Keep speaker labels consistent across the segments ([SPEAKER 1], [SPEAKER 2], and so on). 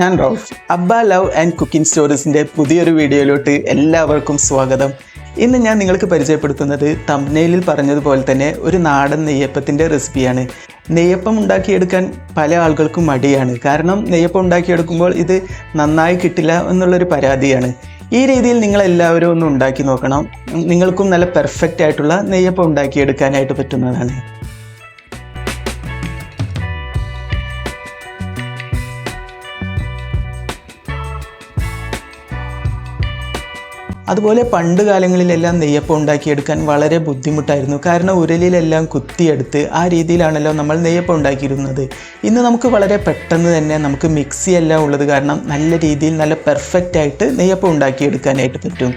[SPEAKER 1] ഞാൻ റൌഫ്. അബ്ബ love and cooking സ്റ്റോറീസിന്റെ പുതിയൊരു വീഡിയോയിലോട്ട് എല്ലാവർക്കും സ്വാഗതം. ഇന്ന് ഞാൻ നിങ്ങൾക്ക് പരിചയപ്പെടുത്തുന്നത് തമ്പനയിലിൽ പറഞ്ഞതുപോലെ തന്നെ ഒരു നാടൻ നെയ്യപ്പത്തിന്റെ റെസിപ്പിയാണ്. നെയ്യപ്പം ഉണ്ടാക്കിയെടുക്കാൻ പല ആളുകൾക്കും മടിയാണ്. കാരണം നെയ്യപ്പം ഉണ്ടാക്കിയെടുക്കുമ്പോൾ ഇത് നന്നായി കിട്ടില്ല എന്നുള്ളൊരു പരാതിയാണ്. ഈ രീതിയിൽ നിങ്ങൾ എല്ലാവരും ഒന്ന് ഉണ്ടാക്കി നോക്കണം. നിങ്ങൾക്കും നല്ല പെർഫെക്റ്റ് ആയിട്ടുള്ള നെയ്യപ്പം ഉണ്ടാക്കിയെടുക്കാനായിട്ട് പറ്റുന്നതാണ്. അതുപോലെ പണ്ട് കാലങ്ങളിലെല്ലാം നെയ്യപ്പം ഉണ്ടാക്കിയെടുക്കാൻ വളരെ ബുദ്ധിമുട്ടായിരുന്നു. കാരണം ഉരലിലെല്ലാം കുത്തിയെടുത്ത് ആ രീതിയിലാണല്ലോ നമ്മൾ നെയ്യപ്പം ഉണ്ടാക്കിയിരുന്നത്. ഇന്ന് നമുക്ക് വളരെ പെട്ടെന്ന് തന്നെ നമുക്ക് മിക്സി എല്ലാം ഉള്ളത് കാരണം നല്ല രീതിയിൽ നല്ല പെർഫെക്റ്റ് ആയിട്ട് നെയ്യപ്പം ഉണ്ടാക്കിയെടുക്കാനായിട്ട് പറ്റും.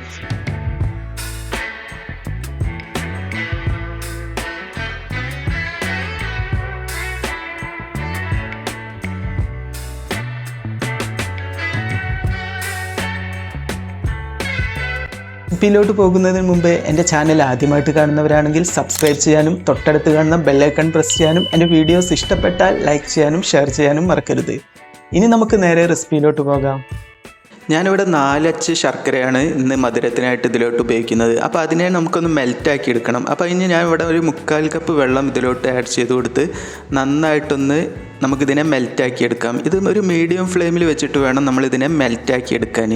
[SPEAKER 1] റെസിപ്പിയിലോട്ട് പോകുന്നതിന് മുമ്പ് എന്റെ ചാനൽ ആദ്യമായിട്ട് കാണുന്നവരാണെങ്കിൽ സബ്സ്ക്രൈബ് ചെയ്യാനും തൊട്ടടുത്ത് കാണുന്ന ബെല്ലൈക്കൺ പ്രസ് ചെയ്യാനും എന്റെ വീഡിയോസ് ഇഷ്ടപ്പെട്ടാൽ ലൈക്ക് ചെയ്യാനും ഷെയർ ചെയ്യാനും മറക്കരുത്. ഇനി നമുക്ക് നേരെ റെസിപ്പിയിലോട്ട് പോകാം. ഞാനിവിടെ നാലച്ച് ശർക്കരയാണ് ഇന്ന് മധുരത്തിനായിട്ട് ഇതിലോട്ട് ഉപയോഗിക്കുന്നത്. അപ്പോൾ അതിനെ നമുക്കൊന്ന് മെൽറ്റാക്കി എടുക്കണം. അപ്പോൾ ഇനി ഞാൻ ഇവിടെ ഒരു മുക്കാൽ കപ്പ് വെള്ളം ഇതിലോട്ട് ആഡ് ചെയ്ത് കൊടുത്ത് നന്നായിട്ടൊന്ന് നമുക്കിതിനെ മെൽറ്റാക്കി എടുക്കാം. ഇത് ഒരു മീഡിയം ഫ്ലെയിമിൽ വെച്ചിട്ട് വേണം നമ്മളിതിനെ മെൽറ്റാക്കി എടുക്കാൻ.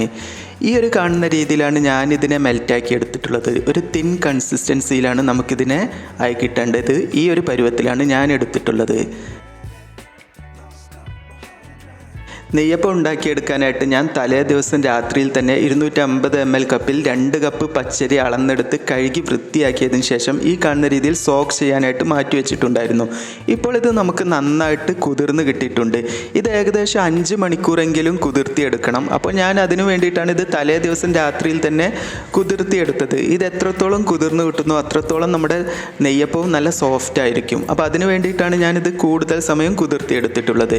[SPEAKER 1] ഈ ഒരു കാണുന്ന രീതിയിലാണ് ഞാൻ ഇതിനെ മെൽറ്റാക്കി എടുത്തിട്ടുള്ളത്. ഒരു തിൻ കൺസിസ്റ്റൻസിയിലാണ് നമുക്കിതിനെ ആയി കിട്ടേണ്ടത്. ഈ ഒരു പരുവത്തിലാണ് ഞാൻ എടുത്തിട്ടുള്ളത്. നെയ്യപ്പം ഉണ്ടാക്കിയെടുക്കാനായിട്ട് ഞാൻ തലേ ദിവസം രാത്രിയിൽ തന്നെ ഇരുന്നൂറ്റമ്പത് എം എൽ കപ്പിൽ രണ്ട് കപ്പ് പച്ചരി അളന്നെടുത്ത് കഴുകി വൃത്തിയാക്കിയതിന് ശേഷം ഈ കാണുന്ന രീതിയിൽ സോക്ക് ചെയ്യാനായിട്ട് മാറ്റി വെച്ചിട്ടുണ്ടായിരുന്നു. ഇപ്പോൾ ഇത് നമുക്ക് നന്നായിട്ട് കുതിർന്ന് കിട്ടിയിട്ടുണ്ട്. ഇത് ഏകദേശം അഞ്ച് മണിക്കൂറെങ്കിലും കുതിർത്തിയെടുക്കണം. അപ്പോൾ ഞാൻ അതിനു വേണ്ടിയിട്ടാണ് ഇത് തലേ ദിവസം രാത്രിയിൽ തന്നെ കുതിർത്തിയെടുത്തത്. ഇത് എത്രത്തോളം കുതിർന്ന് കിട്ടുന്നു അത്രത്തോളം നമ്മുടെ നെയ്യപ്പവും നല്ല സോഫ്റ്റ് ആയിരിക്കും. അപ്പോൾ അതിനു വേണ്ടിയിട്ടാണ് ഞാനിത് കൂടുതൽ സമയം കുതിർത്തിയെടുത്തിട്ടുള്ളത്.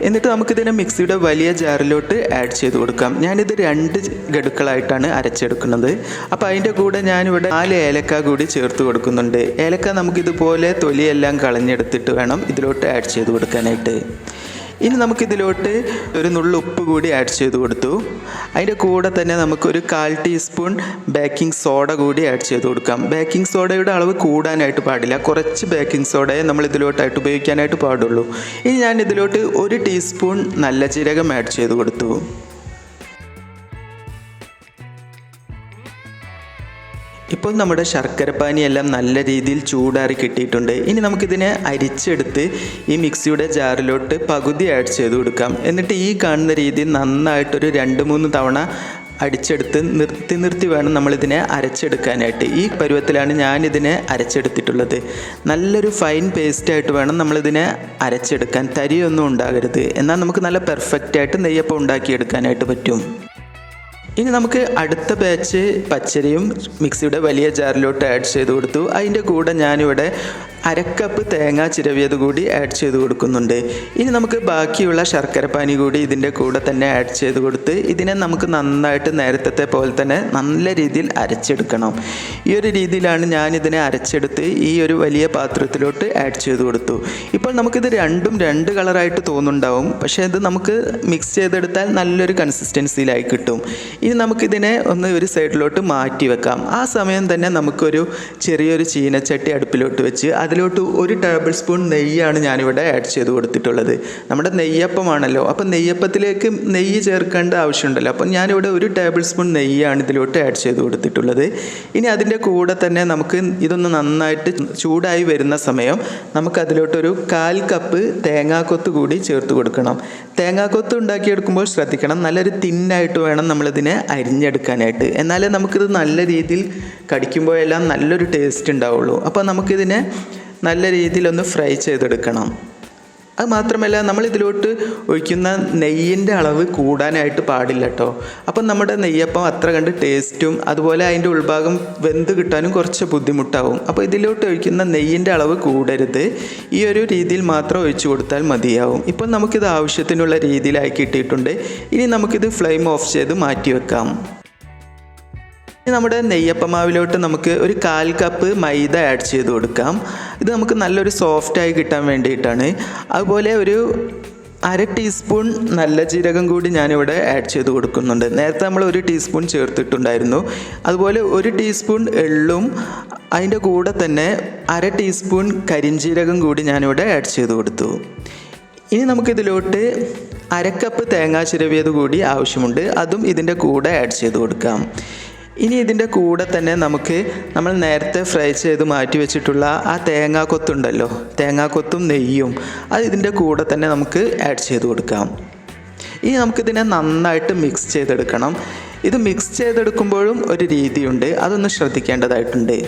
[SPEAKER 1] എന്നിട്ട് നമുക്കിതിനെ മിക്സിയുടെ വലിയ ജാറിലോട്ട് ആഡ് ചെയ്ത് കൊടുക്കാം. ഞാനിത് രണ്ട് ഗഡുക്കളായിട്ടാണ് അരച്ചെടുക്കുന്നത്. അപ്പോൾ അതിന്റെ കൂടെ ഞാനിവിടെ നാല് ഏലക്ക കൂടി ചേർത്ത് കൊടുക്കുന്നുണ്ട്. ഏലക്ക നമുക്കിതുപോലെ തൊലിയെല്ലാം കളഞ്ഞെടുത്തിട്ട് വേണം ഇതിലോട്ട് ആഡ് ചെയ്ത് കൊടുക്കാനായിട്ട്. ഇനി നമുക്കിതിലോട്ട് ഒരു നുള്ളു ഉപ്പ് കൂടി ആഡ് ചെയ്ത് കൊടുത്തു. അതിന്റെ കൂടെ തന്നെ നമുക്കൊരു കാൽ ടീസ്പൂൺ ബേക്കിംഗ് സോഡ കൂടി ആഡ് ചെയ്ത് കൊടുക്കാം. ബേക്കിംഗ് സോഡയുടെ അളവ് കൂടാനായിട്ട് പാടില്ല. കുറച്ച് ബേക്കിംഗ് സോഡയെ നമ്മൾ ഇതിലോട്ടായിട്ട് ഉപയോഗിക്കാനായിട്ട് പാടുള്ളൂ. ഇനി ഞാൻ ഇതിലോട്ട് ഒരു ടീസ്പൂൺ നല്ല ജീരകം ആഡ് ചെയ്ത് കൊടുത്തു. ഇപ്പോൾ നമ്മുടെ ശർക്കരപ്പാനി എല്ലാം നല്ല രീതിയിൽ ചൂടാറി കിട്ടിയിട്ടുണ്ട്. ഇനി നമുക്കിതിനെ അരിച്ചെടുത്ത് ഈ മിക്സിയുടെ ജാറിലോട്ട് പകുതി ആഡ് ചെയ്ത് കൊടുക്കാം. എന്നിട്ട് ഈ കാണുന്ന രീതിയിൽ നന്നായിട്ടൊരു രണ്ട് മൂന്ന് തവണ അടിച്ചെടുത്ത് നിർത്തി നിർത്തി വേണം നമ്മളിതിനെ അരച്ചെടുക്കാനായിട്ട്. ഈ പരുവത്തിലാണ് ഞാനിതിനെ അരച്ചെടുത്തിട്ടുള്ളത്. നല്ലൊരു ഫൈൻ പേസ്റ്റായിട്ട് വേണം നമ്മളിതിനെ അരച്ചെടുക്കാൻ. തരിയൊന്നും ഉണ്ടാകരുത്. എന്നാൽ നമുക്ക് നല്ല പെർഫെക്റ്റായിട്ട് നെയ്യപ്പം ഉണ്ടാക്കിയെടുക്കാനായിട്ട് പറ്റും. ഇനി നമുക്ക് അടുത്ത ബാച്ച് പച്ചരിയും മിക്സിയുടെ വലിയ ജാറിലോട്ട് ആഡ് ചെയ്ത് കൊടുത്തു. അതിന്റെ കൂടെ ഞാനിവിടെ അരക്കപ്പ് തേങ്ങ ചിരവിയത് കൂടി ആഡ് ചെയ്ത് കൊടുക്കുന്നുണ്ട്. ഇനി നമുക്ക് ബാക്കിയുള്ള ശർക്കര പാനി കൂടി ഇതിന്റെ കൂടെ തന്നെ ആഡ് ചെയ്ത് കൊടുത്ത് ഇതിനെ നമുക്ക് നന്നായിട്ട് നേരത്തെ പോലെ തന്നെ നല്ല രീതിയിൽ അരച്ചെടുക്കണം. ഈ ഒരു രീതിയിലാണ് ഞാൻ ഇതിനെ അരച്ചെടുത്ത് ഈ ഒരു വലിയ പാത്രത്തിലോട്ട് ആഡ് ചെയ്ത് കൊടുത്തു. ഇപ്പോൾ നമുക്കിത് രണ്ടും രണ്ട് കളറായിട്ട് തോന്നുന്നുണ്ടാവും. പക്ഷേ ഇത് നമുക്ക് മിക്സ് ചെയ്തെടുത്താൽ നല്ലൊരു കൺസിസ്റ്റൻസിയിലായി കിട്ടും. ഇനി നമുക്കിതിനെ ഒന്ന് ഒരു സൈഡിലോട്ട് മാറ്റി വെക്കാം. ആ സമയം തന്നെ നമുക്കൊരു ചെറിയൊരു ചീനച്ചട്ടി അടുപ്പിലോട്ട് വെച്ച് അതിലോട്ട് ഒരു ടേബിൾ സ്പൂൺ നെയ്യാണ് ഞാനിവിടെ ആഡ് ചെയ്ത് കൊടുത്തിട്ടുള്ളത്. നമ്മുടെ നെയ്യപ്പമാണല്ലോ. അപ്പം നെയ്യപ്പത്തിലേക്ക് നെയ്യ് ചേർക്കേണ്ട ആവശ്യമുണ്ടല്ലോ. അപ്പം ഞാനിവിടെ ഒരു ടേബിൾ സ്പൂൺ നെയ്യാണ് ഇതിലോട്ട് ആഡ് ചെയ്ത് കൊടുത്തിട്ടുള്ളത്. ഇനി അതിന്റെ കൂടെ തന്നെ നമുക്ക് ഇതൊന്ന് നന്നായിട്ട് ചൂടായി വരുന്ന സമയം നമുക്ക് അതിലോട്ടൊരു കാൽ കപ്പ് തേങ്ങാക്കൊത്ത് കൂടി ചേർത്ത് കൊടുക്കണം. തേങ്ങാക്കൊത്ത് ഉണ്ടാക്കിയെടുക്കുമ്പോൾ ശ്രദ്ധിക്കണം. നല്ലൊരു തിന്നായിട്ട് വേണം നമ്മളിതിനെ അരിഞ്ഞെടുക്കാനായിട്ട്. എന്നാലേ നമുക്കിത് നല്ല രീതിയിൽ കടിക്കുമ്പോഴെല്ലാം നല്ലൊരു ടേസ്റ്റ് ഉണ്ടാവുള്ളൂ. അപ്പോൾ നമുക്കിതിനെ നല്ല രീതിയിലൊന്ന് ഫ്രൈ ചെയ്തെടുക്കണം. അത് മാത്രമല്ല നമ്മൾ ഇതിലോട്ട് ഒഴിക്കുന്ന നെയ്യിന്റെ അളവ് കൂടാനായിട്ട് പാടില്ല കേട്ടോ അപ്പം നമ്മുടെ നെയ്യപ്പം അത്ര കണ്ട് ടേസ്റ്റും അതുപോലെ അതിന്റെ ഉൾഭാഗം വെന്ത് കിട്ടാനും കുറച്ച് ബുദ്ധിമുട്ടാവും. അപ്പോൾ ഇതിലോട്ട് ഒഴിക്കുന്ന നെയ്യിന്റെ അളവ് കൂടരുത്. ഈ ഒരു രീതിയിൽ മാത്രം ഒഴിച്ചു കൊടുത്താൽ മതിയാവും. ഇപ്പം നമുക്കിത് ആവശ്യത്തിനുള്ള രീതിയിലായി കിട്ടിയിട്ടുണ്ട്. ഇനി നമുക്കിത് ഫ്ലെയിം ഓഫ് ചെയ്ത് മാറ്റി വെക്കാം. ഇനി നമ്മുടെ നെയ്യപ്പമാവിലോട്ട് നമുക്ക് ഒരു കാൽ കപ്പ് മൈദ ആഡ് ചെയ്ത് കൊടുക്കാം. ഇത് നമുക്ക് നല്ലൊരു സോഫ്റ്റായി കിട്ടാൻ വേണ്ടിയിട്ടാണ്. അതുപോലെ ഒരു അര ടീസ്പൂൺ നല്ല ജീരകം കൂടി ഞാനിവിടെ ആഡ് ചെയ്ത് കൊടുക്കുന്നുണ്ട്. നേരത്തെ നമ്മൾ ഒരു ടീസ്പൂൺ ചേർത്തിട്ടുണ്ടായിരുന്നു. അതുപോലെ ഒരു ടീസ്പൂൺ എള്ളും അതിന്റെ കൂടെ തന്നെ അര ടീസ്പൂൺ കരിഞ്ജീരകം കൂടി ഞാനിവിടെ ആഡ് ചെയ്ത് കൊടുത്തു. ഇനി നമുക്കിതിലോട്ട് അരക്കപ്പ് തേങ്ങാ ചിരവിയത് കൂടി ആവശ്യമുണ്ട്. അതും ഇതിന്റെ കൂടെ ആഡ് ചെയ്ത് കൊടുക്കാം. ഇനി ഇതിന്റെ കൂടെ തന്നെ നമുക്ക് നമ്മൾ നേരത്തെ ഫ്രൈ ചെയ്ത് മാറ്റി വെച്ചിട്ടുള്ള ആ തേങ്ങാക്കൊത്തുണ്ടല്ലോ തേങ്ങാക്കൊത്തും നെയ്യും അത് ഇതിന്റെ കൂടെ തന്നെ നമുക്ക് ആഡ് ചെയ്ത് കൊടുക്കാം. ഇനി നമുക്കിതിനെ നന്നായിട്ട് മിക്സ് ചെയ്തെടുക്കണം. ഇത് മിക്സ് ചെയ്തെടുക്കുമ്പോഴും ഒരു രീതിയുണ്ട് അതൊന്ന് ശ്രദ്ധിക്കേണ്ടതായിട്ടുണ്ട്.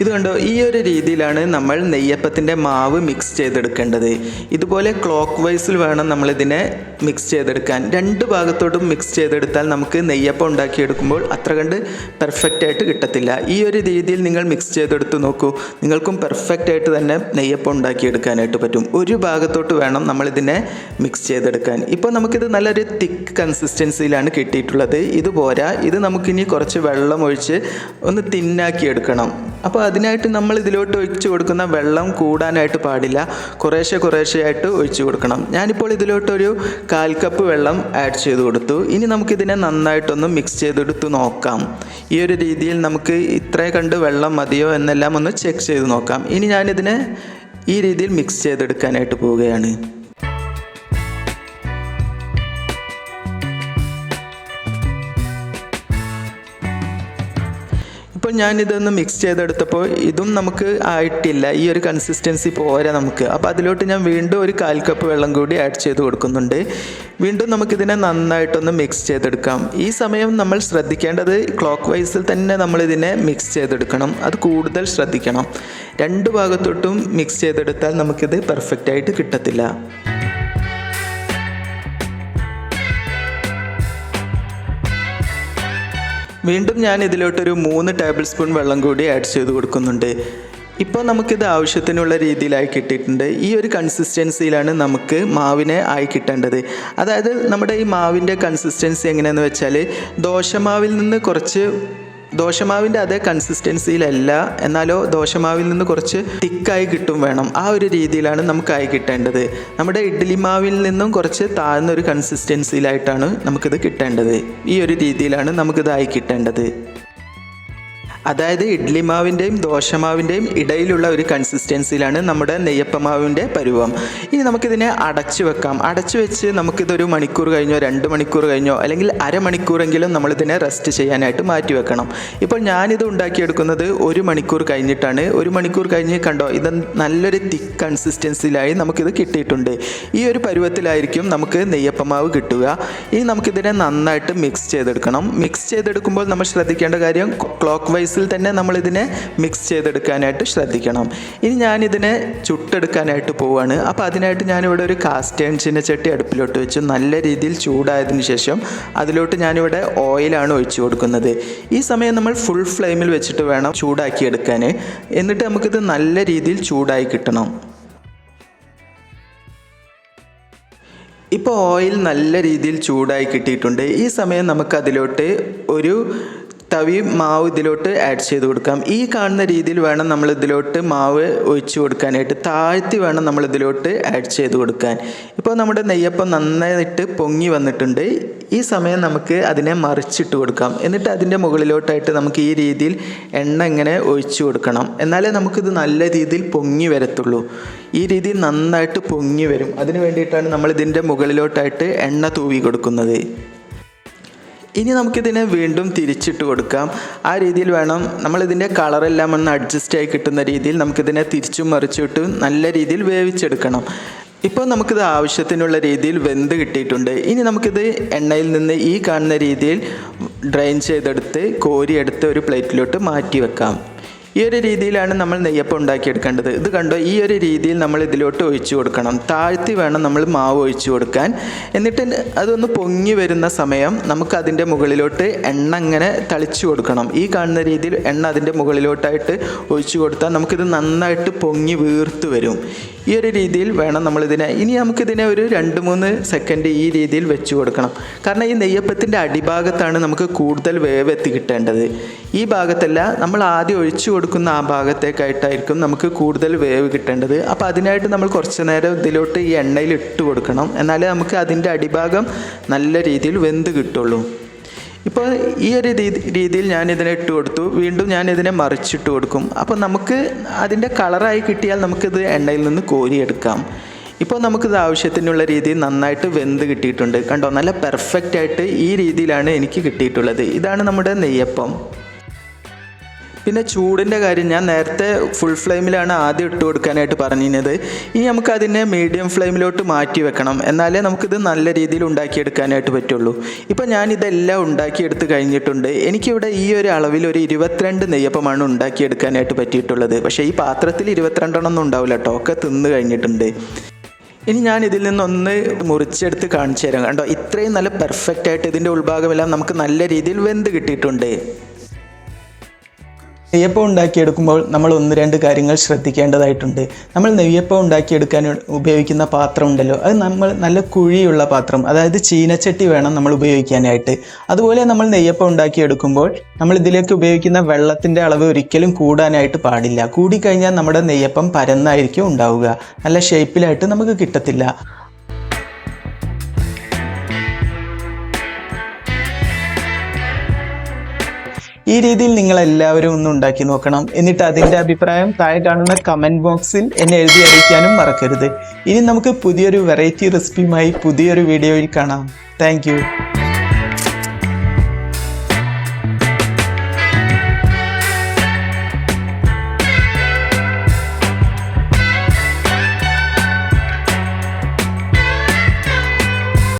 [SPEAKER 1] ഇത് കണ്ടോ ഈ ഒരു രീതിയിലാണ് നമ്മൾ നെയ്യപ്പത്തിന്റെ മാവ് മിക്സ് ചെയ്തെടുക്കേണ്ടത്. ഇതുപോലെ ക്ലോക്ക് വൈസിൽ വേണം നമ്മളിതിനെ മിക്സ് ചെയ്തെടുക്കാൻ. രണ്ട് ഭാഗത്തോട്ടും മിക്സ് ചെയ്തെടുത്താൽ നമുക്ക് നെയ്യപ്പം ഉണ്ടാക്കിയെടുക്കുമ്പോൾ അത്ര കണ്ട് പെർഫെക്റ്റ് ആയിട്ട് കിട്ടത്തില്ല. ഈ ഒരു രീതിയിൽ നിങ്ങൾ മിക്സ് ചെയ്തെടുത്ത് നോക്കൂ. നിങ്ങൾക്കും പെർഫെക്റ്റ് ആയിട്ട് തന്നെ നെയ്യപ്പം ഉണ്ടാക്കിയെടുക്കാനായിട്ട് പറ്റും. ഒരു ഭാഗത്തോട്ട് വേണം നമ്മളിതിനെ മിക്സ് ചെയ്തെടുക്കാൻ. ഇപ്പോൾ നമുക്കിത് നല്ലൊരു തിക്ക് കൺസിസ്റ്റൻസിയിലാണ് കിട്ടിയിട്ടുള്ളത്. ഇത് പോരാ. ഇത് നമുക്കിനി കുറച്ച് വെള്ളം ഒഴിച്ച് ഒന്ന് തിന്നാക്കി എടുക്കണം അപ്പോൾ അതിനായിട്ട് നമ്മൾ ഇതിലോട്ട് ഒഴിച്ച് കൊടുക്കുന്ന വെള്ളം കൂടാനായിട്ട് പാടില്ല. കുറേശ്ശെ കുറേശ്ശെയായിട്ട് ഒഴിച്ച് കൊടുക്കണം. ഞാനിപ്പോൾ ഇതിലോട്ടൊരു കാൽ കപ്പ് വെള്ളം ആഡ് ചെയ്ത് കൊടുത്തു. ഇനി നമുക്കിതിനെ നന്നായിട്ടൊന്ന് മിക്സ് ചെയ്തെടുത്ത് നോക്കാം. ഈ ഒരു രീതിയിൽ നമുക്ക് ഇത്രേ കണ്ട് വെള്ളം മതിയോ എന്നെല്ലാം ഒന്ന് ചെക്ക് ചെയ്ത് നോക്കാം. ഇനി ഞാനിതിനെ ഈ രീതിയിൽ മിക്സ് ചെയ്തെടുക്കാനായിട്ട് പോവുകയാണ്. ഇപ്പോൾ ഞാനിതൊന്ന് മിക്സ് ചെയ്തെടുത്തപ്പോൾ ഇതും നമുക്ക് ആയിട്ടില്ല. ഈ ഒരു കൺസിസ്റ്റൻസി പോരാ നമുക്ക്. അപ്പോൾ അതിലോട്ട് ഞാൻ വീണ്ടും ഒരു കാൽ കപ്പ് വെള്ളം കൂടി ആഡ് ചെയ്ത് കൊടുക്കുന്നുണ്ട്. വീണ്ടും നമുക്കിതിനെ നന്നായിട്ടൊന്ന് മിക്സ് ചെയ്തെടുക്കാം. ഈ സമയം നമ്മൾ ശ്രദ്ധിക്കേണ്ടത് ക്ലോക്ക് വൈസിൽ തന്നെ നമ്മളിതിനെ മിക്സ് ചെയ്തെടുക്കണം. അത് കൂടുതൽ ശ്രദ്ധിക്കണം. രണ്ട് ഭാഗത്തോട്ടും മിക്സ് ചെയ്തെടുത്താൽ നമുക്കിത് പെർഫെക്റ്റായിട്ട് കിട്ടത്തില്ല. വീണ്ടും ഞാൻ ഇതിലോട്ടൊരു മൂന്ന് ടേബിൾ സ്പൂൺ വെള്ളം കൂടി ആഡ് ചെയ്ത് കൊടുക്കുന്നുണ്ട്. ഇപ്പോൾ നമുക്കിത് ആവശ്യത്തിനുള്ള രീതിയിലായി കിട്ടിയിട്ടുണ്ട്. ഈ ഒരു കൺസിസ്റ്റൻസിയിലാണ് നമുക്ക് മാവിനെ ആയി കിട്ടേണ്ടത്. അതായത് നമ്മുടെ ഈ മാവിന്റെ കൺസിസ്റ്റൻസി എങ്ങനെയാണെന്ന് വെച്ചാൽ ദോശമാവിൽ നിന്ന് കുറച്ച് ദോശമാവിന്റെ അതേ കൺസിസ്റ്റൻസിയിലല്ല എന്നാലോ ദോശമാവിൽ നിന്ന് കുറച്ച് തിക്കായി കിട്ടും വേണം. ആ ഒരു രീതിയിലാണ് നമുക്കായി കിട്ടേണ്ടത്. നമ്മുടെ ഇഡ്ഡലി മാവിൽ നിന്നും കുറച്ച് താഴ്ന്ന ഒരു കൺസിസ്റ്റൻസിയിലായിട്ടാണ് നമുക്കിത് കിട്ടേണ്ടത്. ഈ ഒരു രീതിയിലാണ് നമുക്കിതായി കിട്ടേണ്ടത്. അതായത് ഇഡ്ലി മാവിന്റെയും ദോശമാവിന്റെയും ഇടയിലുള്ള ഒരു കൺസിസ്റ്റൻസിയിലാണ് നമ്മുടെ നെയ്യപ്പമാവിന്റെ പരുവം. ഇനി നമുക്കിതിനെ അടച്ചു വെക്കാം. അടച്ചു വെച്ച് നമുക്കിതൊരു മണിക്കൂർ കഴിഞ്ഞോ രണ്ട് മണിക്കൂർ കഴിഞ്ഞോ അല്ലെങ്കിൽ അരമണിക്കൂറെങ്കിലും നമ്മളിതിനെ റെസ്റ്റ് ചെയ്യാനായിട്ട് മാറ്റി വെക്കണം. ഇപ്പോൾ ഞാനിത് ഉണ്ടാക്കിയെടുക്കുന്നത് ഒരു മണിക്കൂർ കഴിഞ്ഞിട്ടാണ്. ഒരു മണിക്കൂർ കഴിഞ്ഞ് കണ്ടോ ഇത് നല്ലൊരു തിക്ക് കൺസിസ്റ്റൻസിയിലായി നമുക്കിത് കിട്ടിയിട്ടുണ്ട്. ഈ ഒരു പരുവത്തിലായിരിക്കും നമുക്ക് നെയ്യപ്പമാവ് കിട്ടുക. ഇനി നമുക്കിതിനെ നന്നായിട്ട് മിക്സ് ചെയ്തെടുക്കണം. മിക്സ് ചെയ്തെടുക്കുമ്പോൾ നമ്മൾ ശ്രദ്ധിക്കേണ്ട കാര്യം ക്ലോക്ക് വൈസിൽ തന്നെ നമ്മളിതിനെ മിക്സ് ചെയ്തെടുക്കാനായിട്ട് ശ്രദ്ധിക്കണം. ഇനി ഞാനിതിനെ ചുട്ടെടുക്കാനായിട്ട് പോവുകയാണ് അപ്പോൾ അതിനായിട്ട് ഞാനിവിടെ ഒരു കാസ്റ്റേൺ ചിന്നച്ചട്ടി അടുപ്പിലോട്ട് വെച്ചു. നല്ല രീതിയിൽ ചൂടായതിനു ശേഷം അതിലോട്ട് ഞാനിവിടെ ഓയിലാണ് ഒഴിച്ചു കൊടുക്കുന്നത്. ഈ സമയം നമ്മൾ ഫുൾ ഫ്ലെയിമിൽ വെച്ചിട്ട് വേണം ചൂടാക്കിയെടുക്കാൻ എന്നിട്ട് നമുക്കിത് നല്ല രീതിയിൽ ചൂടായി കിട്ടണം. ഇപ്പോൾ ഓയിൽ നല്ല രീതിയിൽ ചൂടായി കിട്ടിയിട്ടുണ്ട്. ഈ സമയം നമുക്കതിലോട്ട് ഒരു തവി മാവ് ഇതിലോട്ട് ആഡ് ചെയ്ത് കൊടുക്കാം. ഈ കാണുന്ന രീതിയിൽ വേണം നമ്മൾ ഇതിലോട്ട് മാവ് ഒഴിച്ച് കൊടുക്കാനായിട്ട്. താഴ്ത്തി വേണം നമ്മൾ ഇതിലോട്ട് ആഡ് ചെയ്ത് കൊടുക്കാൻ. ഇപ്പോൾ നമ്മുടെ നെയ്യപ്പം നന്നായിട്ട് പൊങ്ങി വന്നിട്ടുണ്ട്. ഈ സമയം നമുക്ക് അതിനെ മറിച്ചിട്ട് കൊടുക്കാം. എന്നിട്ട് അതിന്റെ മുകളിലോട്ടായിട്ട് നമുക്ക് ഈ രീതിയിൽ എണ്ണ ഇങ്ങനെ ഒഴിച്ചു കൊടുക്കണം. എന്നാലേ നമുക്കിത് നല്ല രീതിയിൽ പൊങ്ങി വരത്തുള്ളൂ. ഈ രീതിയിൽ നന്നായിട്ട് പൊങ്ങി വരും. അതിന് വേണ്ടിയിട്ടാണ് നമ്മൾ ഇതിന്റെ മുകളിലോട്ടായിട്ട് എണ്ണ തൂവി കൊടുക്കുന്നത്. ഇനി നമുക്കിതിനെ വീണ്ടും തിരിച്ചിട്ട് കൊടുക്കാം. ആ രീതിയിൽ വേണം നമ്മളിതിന്റെ കളറെല്ലാം ഒന്ന് അഡ്ജസ്റ്റ് ആയി കിട്ടുന്ന രീതിയിൽ നമുക്കിതിനെ തിരിച്ചും മറിച്ചിട്ട് നല്ല രീതിയിൽ വേവിച്ചെടുക്കണം. ഇപ്പോൾ നമുക്കിത് ആവശ്യത്തിനുള്ള രീതിയിൽ വെന്ത് കിട്ടിയിട്ടുണ്ട്. ഇനി നമുക്കിത് എണ്ണയിൽ നിന്ന് ഈ കാണുന്ന രീതിയിൽ ഡ്രെയിൻ ചെയ്തെടുത്ത് കോരിയെടുത്ത് ഒരു പ്ലേറ്റിലോട്ട് മാറ്റി വെക്കാം. ഈ ഒരു രീതിയിലാണ് നമ്മൾ നെയ്യപ്പം ഉണ്ടാക്കിയെടുക്കേണ്ടത്. ഇത് കണ്ടോ? ഈ ഒരു രീതിയിൽ നമ്മൾ ഇതിലോട്ട് ഒഴിച്ചു കൊടുക്കണം. താഴ്ത്തി വേണം നമ്മൾ മാവ് ഒഴിച്ചു കൊടുക്കാൻ. എന്നിട്ട് അതൊന്ന് പൊങ്ങി വരുന്ന സമയം നമുക്ക് അതിന്റെ മുകളിലോട്ട് എണ്ണ അങ്ങനെ തളിച്ചു കൊടുക്കണം. ഈ കാണുന്ന രീതിയിൽ എണ്ണ അതിന്റെ മുകളിലോട്ടായിട്ട് ഒഴിച്ചു കൊടുത്താൽ നമുക്കിത് നന്നായിട്ട് പൊങ്ങി വീർത്ത് വരും. ഈ ഒരു രീതിയിൽ വേണം നമ്മളിതിനെ. ഇനി നമുക്കിതിനെ ഒരു രണ്ട് മൂന്ന് സെക്കൻഡ് ഈ രീതിയിൽ വെച്ച് കൊടുക്കണം. കാരണം ഈ നെയ്യപ്പത്തിന്റെ അടിഭാഗത്താണ് നമുക്ക് കൂടുതൽ വേവ് എത്തിക്കിട്ടേണ്ടത്. ഈ ഭാഗത്തല്ല നമ്മൾ ആദ്യം ഒഴിച്ചു കൊടുക്കുന്ന ആ ഭാഗത്തേക്കായിട്ടായിരിക്കും നമുക്ക് കൂടുതൽ വേവ് കിട്ടേണ്ടത്. അപ്പോൾ അതിനായിട്ട് നമ്മൾ കുറച്ച് നേരം ഇതിലോട്ട് ഈ എണ്ണയിൽ ഇട്ട് കൊടുക്കണം. എന്നാലേ നമുക്ക് അതിന്റെ അടിഭാഗം നല്ല രീതിയിൽ വെന്ത് കിട്ടുള്ളൂ. ഇപ്പോൾ ഈ ഒരു രീതിയിൽ ഞാൻ ഇതിനെ ഇട്ട് കൊടുത്തു. വീണ്ടും ഞാൻ ഇതിനെ മറിച്ചിട്ട് കൊടുക്കും. അപ്പോൾ നമുക്ക് അതിന്റെ കളറായി കിട്ടിയാൽ നമുക്കിത് എണ്ണയിൽ നിന്ന് കോരിയെടുക്കാം. ഇപ്പോൾ നമുക്കിത് ആവശ്യത്തിനുള്ള രീതിയിൽ നന്നായിട്ട് വെന്ത് കിട്ടിയിട്ടുണ്ട്. കണ്ടോ? നല്ല പെർഫെക്റ്റ് ആയിട്ട് ഈ രീതിയിലാണ് എനിക്ക് കിട്ടിയിട്ടുള്ളത്. ഇതാണ് നമ്മുടെ നെയ്യപ്പം. പിന്നെ ചൂടിന്റെ കാര്യം ഞാൻ നേരത്തെ ഫുൾ ഫ്ലെയിമിലാണ് ആദ്യം ഇട്ട് കൊടുക്കാനായിട്ട് പറഞ്ഞിരുന്നത്. ഇനി നമുക്ക് അതിനെ മീഡിയം ഫ്ലെയിമിലോട്ട് മാറ്റി വെക്കണം. എന്നാലേ നമുക്കിത് നല്ല രീതിയിൽ ഉണ്ടാക്കിയെടുക്കാനായിട്ട് പറ്റുള്ളൂ. ഇപ്പോൾ ഞാൻ ഇതെല്ലാം ഉണ്ടാക്കിയെടുത്ത് കഴിഞ്ഞിട്ടുണ്ട്. എനിക്കിവിടെ ഈ ഒരു അളവിൽ ഒരു ഇരുപത്തിരണ്ട് നെയ്യപ്പമാണ് ഉണ്ടാക്കിയെടുക്കാനായിട്ട് പറ്റിയിട്ടുള്ളത്. പക്ഷേ ഈ പാത്രത്തിൽ ഇരുപത്തിരണ്ടെണ്ണം ഒന്നും ഉണ്ടാവില്ല കേട്ടോ. ഒക്കെ തിന്ന് കഴിഞ്ഞിട്ടുണ്ട്. ഇനി ഞാൻ ഇതിൽ നിന്നൊന്ന് മുറിച്ചെടുത്ത് കാണിച്ചു തരാം കണ്ടോ? ഇത്രയും നല്ല പെർഫെക്റ്റ് ആയിട്ട് ഇതിന്റെ ഉൾഭാഗമെല്ലാം നമുക്ക് നല്ല രീതിയിൽ വെന്ത് കിട്ടിയിട്ടുണ്ട്. നെയ്യപ്പം ഉണ്ടാക്കിയെടുക്കുമ്പോൾ നമ്മൾ ഒന്ന് രണ്ട് കാര്യങ്ങൾ ശ്രദ്ധിക്കേണ്ടതായിട്ടുണ്ട്. നമ്മൾ നെയ്യപ്പം ഉണ്ടാക്കിയെടുക്കാൻ ഉപയോഗിക്കുന്ന പാത്രം ഉണ്ടല്ലോ. അത് നമ്മൾ നല്ല കുഴിയുള്ള പാത്രം അതായത് ചീനച്ചട്ടി വേണം നമ്മൾ ഉപയോഗിക്കാനായിട്ട്. അതുപോലെ നമ്മൾ നെയ്യപ്പം ഉണ്ടാക്കിയെടുക്കുമ്പോൾ നമ്മൾ ഇതിലേക്ക് ഉപയോഗിക്കുന്ന വെള്ളത്തിന്റെ അളവ് ഒരിക്കലും കൂടാനായിട്ട് പാടില്ല. കൂടിക്കഴിഞ്ഞാൽ നമ്മുടെ നെയ്യപ്പം പരന്നായിരിക്കും ഉണ്ടാവുക. നല്ല ഷേപ്പിലായിട്ട് നമുക്ക് കിട്ടത്തില്ല. ഈ രീതിയിൽ നിങ്ങൾ എല്ലാവരും ഒന്ന് ഉണ്ടാക്കി നോക്കണം. എന്നിട്ട് അതിന്റെ അഭിപ്രായം താഴെ കാണുന്ന കമന്റ് ബോക്സിൽ എന്നെ എഴുതി അറിയിക്കാനും മറക്കരുത്. ഇനി നമുക്ക് പുതിയൊരു വെറൈറ്റി റെസിപ്പിയുമായി പുതിയൊരു വീഡിയോയിൽ കാണാം. താങ്ക്